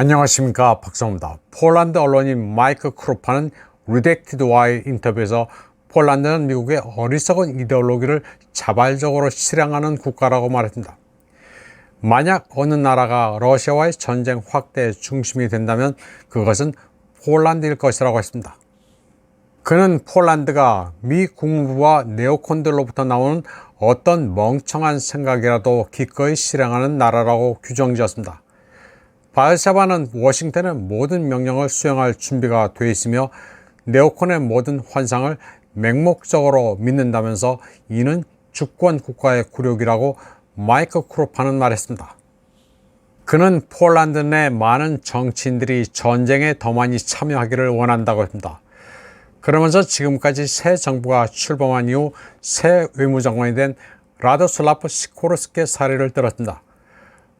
안녕하십니까 박성입니다. 폴란드 언론인 마이크 크로파는 리덱티드와의 인터뷰에서 폴란드는 미국의 어리석은 이데올로기를 자발적으로 실행하는 국가라고 말했습니다. 만약 어느 나라가 러시아와의 전쟁 확대의 중심이 된다면 그것은 폴란드일 것이라고 했습니다. 그는 폴란드가 미 국무부와 네오콘들로부터 나오는 어떤 멍청한 생각이라도 기꺼이 실행하는 나라라고 규정 지었습니다. 바르샤바는 워싱턴의 모든 명령을 수행할 준비가 되어 있으며 네오콘의 모든 환상을 맹목적으로 믿는다면서 이는 주권 국가의 굴욕이라고 마이크 크로파는 말했습니다. 그는 폴란드 내 많은 정치인들이 전쟁에 더 많이 참여하기를 원한다고 했습니다. 그러면서 지금까지 새 정부가 출범한 이후 새 외무장관이 된 라도슬라프 시코르스케 사례를 들었습니다.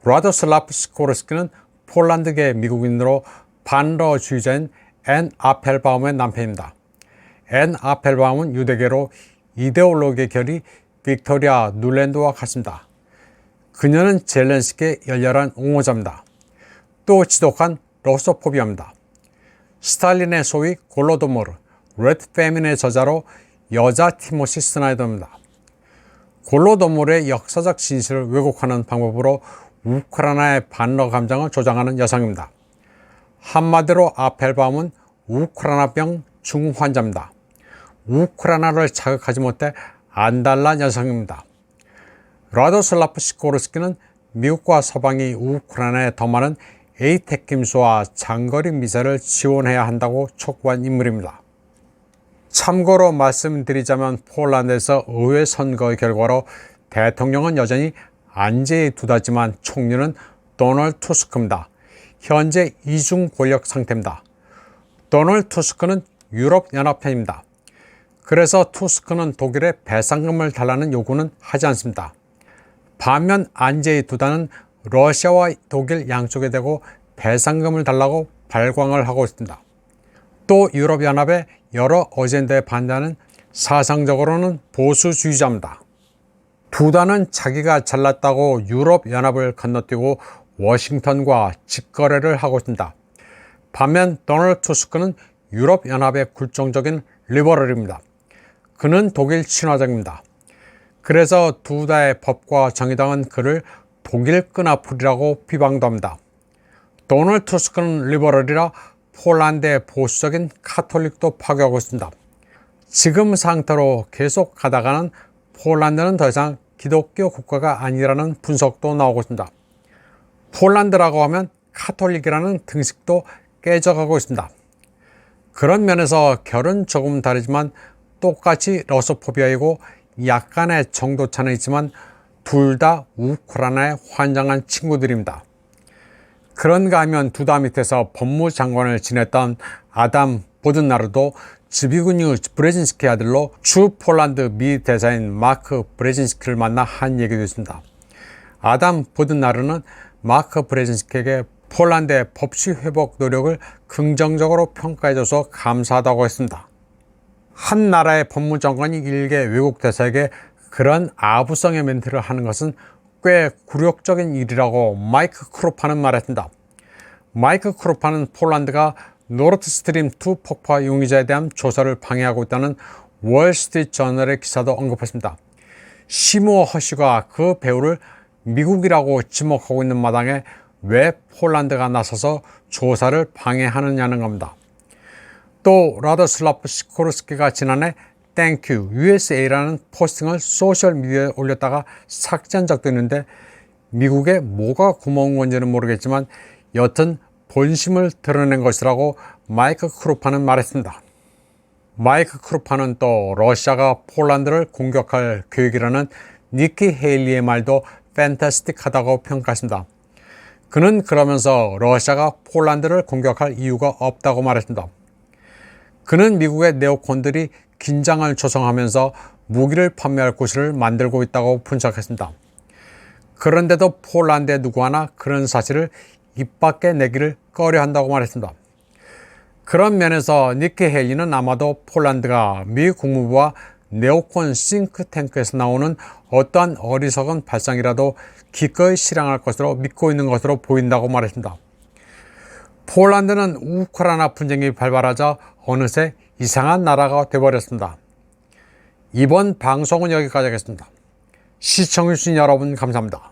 라도슬라프 시코르스케는 폴란드계 미국인으로 반러주의자인 앤 아펠바움의 남편입니다. 앤 아펠바움은 유대계로 이데올로기의 결이 빅토리아 눌랜드와 같습니다. 그녀는 젤렌스키의 열렬한 옹호자입니다. 또 지독한 로소포비아입니다. 스탈린의 소위 골로도모르, 레드 페민의 저자로 여자 티모시 스나이더입니다. 골로도모르의 역사적 진실을 왜곡하는 방법으로 우크라이나의 반러 감정을 조장하는 여성입니다. 한마디로 아펠바움은 우크라이나병 중환자입니다. 우크라이나를 자극하지 못해 안달난 여성입니다. 라도슬라프 시코르스키는 미국과 서방이 우크라이나에 더 많은 에이테킴수와 장거리 미사를 지원해야 한다고 촉구한 인물입니다. 참고로 말씀드리자면 폴란드에서 의회 선거 결과로 대통령은 여전히 안제에 두다지만 총리는 도널 투스크입니다. 현재 이중 권력 상태입니다. 도널 투스크는 유럽연합편입니다. 그래서 투스크는 독일에 배상금을 달라는 요구는 하지 않습니다. 반면 안제이 두다는 러시아와 독일 양쪽에 대고 배상금을 달라고 발광을 하고 있습니다. 또 유럽연합의 여러 어젠다에 반대하는 사상적으로는 보수주의자입니다. 두단은 자기가 잘났다고 유럽연합을 건너뛰고 워싱턴과 직거래를 하고 있습니다. 반면 도널드 투스크는 유럽연합의 굴종적인 리버럴입니다. 그는 독일 친화적입니다. 그래서 두 다의 법과 정의당은 그를 독일 끈아풀이라고 비방도 합니다. 도널드 투스크는 리버럴이라 폴란드의 보수적인 카톨릭도 파괴하고 있습니다. 지금 상태로 계속 가다가는 폴란드는 더 이상 기독교 국가가 아니라는 분석도 나오고 있습니다. 폴란드라고 하면 카톨릭이라는 등식도 깨져가고 있습니다. 그런 면에서 결은 조금 다르지만 똑같이 러소포비아이고 약간의 정도 차는 있지만 둘 다 우크라이나에 환장한 친구들입니다. 그런가 하면 두 다 밑에서 법무장관을 지냈던 아담 보든나르도 즈비그뉴 브레진스키 아들로 주 폴란드 미 대사인 마크 브레진스키를 만나 한 얘기도 있습니다. 아담 보든나르는 마크 브레진스키에게 폴란드의 법치 회복 노력을 긍정적으로 평가해줘서 감사하다고 했습니다. 한 나라의 법무장관이 일개 외국 대사에게 그런 아부성의 멘트를 하는 것은 꽤 굴욕적인 일이라고 마이크 크로파는 말했습니다. 마이크 크로파는 폴란드가 노르트 스트림 2 폭파 용의자에 대한 조사를 방해하고 있다는 월스트리트 저널의 기사도 언급했습니다. 시모 허쉬가 그 배우를 미국이라고 지목하고 있는 마당에 왜 폴란드가 나서서 조사를 방해하느냐는 겁니다. 또 라더슬라프 시코르스키가 지난해 땡큐 USA라는 포스팅을 소셜 미디어에 올렸다가 삭제한 적도 있는데 미국에 뭐가 고마운 건지는 모르겠지만 여튼 본심을 드러낸 것이라고 마이크 크루파는 말했습니다. 마이크 크루파는 또 러시아가 폴란드를 공격할 계획이라는 니키 헤일리의 말도 팬타스틱하다고 평가했습니다. 그는 그러면서 러시아가 폴란드를 공격할 이유가 없다고 말했습니다. 그는 미국의 네오콘들이 긴장을 조성하면서 무기를 판매할 곳을 만들고 있다고 분석했습니다. 그런데도 폴란드의 누구 하나 그런 사실을 입 밖에 내기를 꺼려 한다고 말했습니다. 그런 면에서 니키 헬리는 아마도 폴란드가 미 국무부와 네오콘 싱크탱크에서 나오는 어떠한 어리석은 발상이라도 기꺼이 실행할 것으로 믿고 있는 것으로 보인다고 말했습니다. 폴란드는 우크라이나 분쟁이 발발하자 어느새 이상한 나라가 되어버렸습니다. 이번 방송은 여기까지 하겠습니다. 시청해주신 여러분 감사합니다.